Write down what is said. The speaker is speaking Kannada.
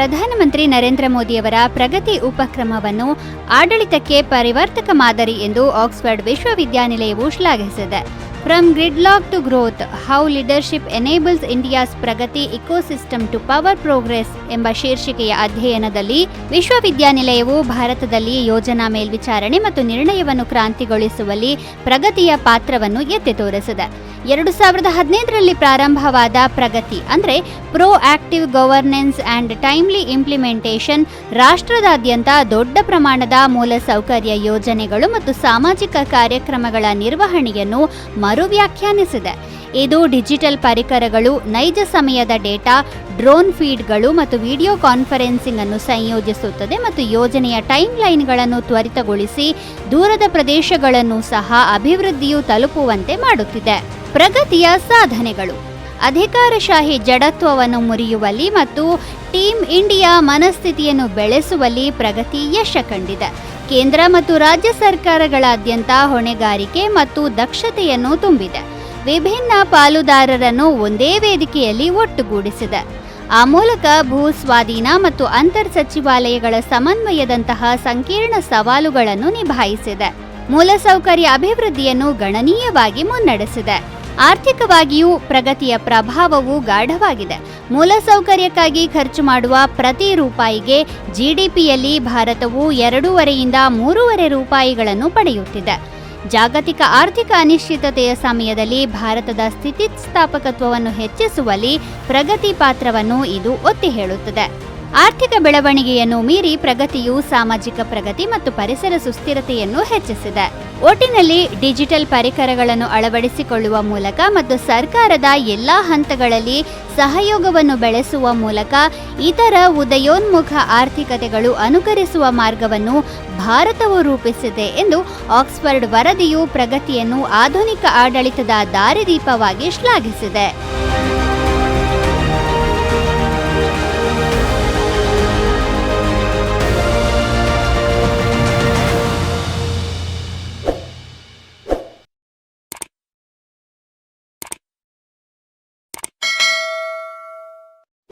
ಪ್ರಧಾನಮಂತ್ರಿ ನರೇಂದ್ರ ಮೋದಿಯವರ ಪ್ರಗತಿ ಉಪಕ್ರಮವನ್ನು ಆಡಳಿತಕ್ಕೆ ಪರಿವರ್ತಕ ಮಾದರಿ ಎಂದು ಆಕ್ಸ್ಫರ್ಡ್ ವಿಶ್ವವಿದ್ಯಾನಿಲಯವು ಶ್ಲಾಘಿಸಿದೆ. From gridlock to growth how leadership enables India's Pragati ecosystem to power progress ಎಂಬ ಶೀರ್ಷಿಕೆಯ ಅಧ್ಯಯನದಲ್ಲಿ ವಿಶ್ವವಿದ್ಯಾನಿಲಯವು ಭಾರತದಲ್ಲಿ ಯೋಜನಾ ಮೇಲ್ವಿಚಾರಣೆ ಮತ್ತು ನಿರ್ಣಯವನ್ನು ಕ್ರಾಂತಿಗೊಳಿಸುವಲ್ಲಿ ಪ್ರಗತಿಯ ಪಾತ್ರವನ್ನು ಎತ್ತಿ ತೋರಿಸಿದೆ. ಎರಡು ಸಾವಿರದ ಹದಿನೈದರಲ್ಲಿ ಪ್ರಾರಂಭವಾದ ಪ್ರಗತಿ, ಅಂದರೆ proactive governance and timely implementation ರಾಷ್ಟ್ರದಾದ್ಯಂತ ದೊಡ್ಡ ಪ್ರಮಾಣದ ಮೂಲಸೌಕರ್ಯ ಯೋಜನೆಗಳು ಮತ್ತು ಸಾಮಾಜಿಕ ಕಾರ್ಯಕ್ರಮಗಳ ನಿರ್ವಹಣೆಯನ್ನು ಮರು ವ್ಯಾಖ್ಯಾನಿಸಿದೆ ಇದು ಡಿಜಿಟಲ್ ಪರಿಕರಗಳು, ನೈಜ ಸಮಯದ ಡೇಟಾ ಡ್ರೋನ್ ಫೀಡ್ಗಳು ಮತ್ತು ವಿಡಿಯೋ ಕಾನ್ಫರೆನ್ಸಿಂಗ್ ಅನ್ನು ಸಂಯೋಜಿಸುತ್ತದೆ ಮತ್ತು ಯೋಜನೆಯ ಟೈಮ್ ಲೈನ್ಗಳನ್ನು ತ್ವರಿತಗೊಳಿಸಿ ದೂರದ ಪ್ರದೇಶಗಳನ್ನು ಸಹ ಅಭಿವೃದ್ಧಿಯು ತಲುಪುವಂತೆ ಮಾಡುತ್ತಿದೆ. ಪ್ರಗತಿಯ ಸಾಧನೆಗಳು. ಅಧಿಕಾರಶಾಹಿ ಜಡತ್ವವನ್ನು ಮುರಿಯುವಲ್ಲಿ ಮತ್ತು ಟೀಮ್ ಇಂಡಿಯಾ ಮನಸ್ಥಿತಿಯನ್ನು ಬೆಳೆಸುವಲ್ಲಿ ಪ್ರಗತಿ ಯಶ ಕಂಡಿದೆ. ಕೇಂದ್ರ ಮತ್ತು ರಾಜ್ಯ ಸರ್ಕಾರಗಳಾದ್ಯಂತ ಹೊಣೆಗಾರಿಕೆ ಮತ್ತು ದಕ್ಷತೆಯನ್ನು ತುಂಬಿದೆ. ವಿಭಿನ್ನ ಪಾಲುದಾರರನ್ನು ಒಂದೇ ವೇದಿಕೆಯಲ್ಲಿ ಒಟ್ಟುಗೂಡಿಸಿದೆ. ಆ ಮೂಲಕ ಭೂ ಸ್ವಾಧೀನ ಮತ್ತು ಅಂತರ್ ಸಚಿವಾಲಯಗಳ ಸಮನ್ವಯದಂತಹ ಸಂಕೀರ್ಣ ಸವಾಲುಗಳನ್ನು ನಿಭಾಯಿಸಿದೆ. ಮೂಲಸೌಕರ್ಯ ಅಭಿವೃದ್ಧಿಯನ್ನು ಗಣನೀಯವಾಗಿ ಮುನ್ನಡೆಸಿದೆ. ಆರ್ಥಿಕವಾಗಿಯೂ ಪ್ರಗತಿಯ ಪ್ರಭಾವವು ಗಾಢವಾಗಿದೆ. ಮೂಲಸೌಕರ್ಯಕ್ಕಾಗಿ ಖರ್ಚು ಮಾಡುವ ಪ್ರತಿ ರೂಪಾಯಿಗೆ ಜಿಡಿಪಿಯಲ್ಲಿ ಭಾರತವು ಎರಡೂವರೆಯಿಂದ ಮೂರುವರೆ ರೂಪಾಯಿಗಳನ್ನು ಪಡೆಯುತ್ತಿದೆ. ಜಾಗತಿಕ ಆರ್ಥಿಕ ಅನಿಶ್ಚಿತತೆಯ ಸಮಯದಲ್ಲಿ ಭಾರತದ ಸ್ಥಿತಿಸ್ಥಾಪಕತ್ವವನ್ನು ಹೆಚ್ಚಿಸುವಲ್ಲಿ ಪ್ರಗತಿ ಪಾತ್ರವನ್ನು ಇದು ಒತ್ತಿ ಹೇಳುತ್ತದೆ. ಆರ್ಥಿಕ ಬೆಳವಣಿಗೆಯನ್ನು ಮೀರಿ ಪ್ರಗತಿಯು ಸಾಮಾಜಿಕ ಪ್ರಗತಿ ಮತ್ತು ಪರಿಸರ ಸುಸ್ಥಿರತೆಯನ್ನು ಹೆಚ್ಚಿಸಿದೆ. ಒಟ್ಟಿನಲ್ಲಿ ಡಿಜಿಟಲ್ ಪರಿಕರಗಳನ್ನು ಅಳವಡಿಸಿಕೊಳ್ಳುವ ಮೂಲಕ ಮತ್ತು ಸರ್ಕಾರದ ಎಲ್ಲ ಹಂತಗಳಲ್ಲಿ ಸಹಯೋಗವನ್ನು ಬೆಳೆಸುವ ಮೂಲಕ ಇತರ ಉದಯೋನ್ಮುಖ ಆರ್ಥಿಕತೆಗಳು ಅನುಕರಿಸುವ ಮಾರ್ಗವನ್ನು ಭಾರತವು ರೂಪಿಸಿದೆ ಎಂದು ಆಕ್ಸ್ಫರ್ಡ್ ವರದಿಯು ಪ್ರಗತಿಯನ್ನು ಆಧುನಿಕ ಆಡಳಿತದ ದಾರಿದೀಪವಾಗಿ ಶ್ಲಾಘಿಸಿದೆ.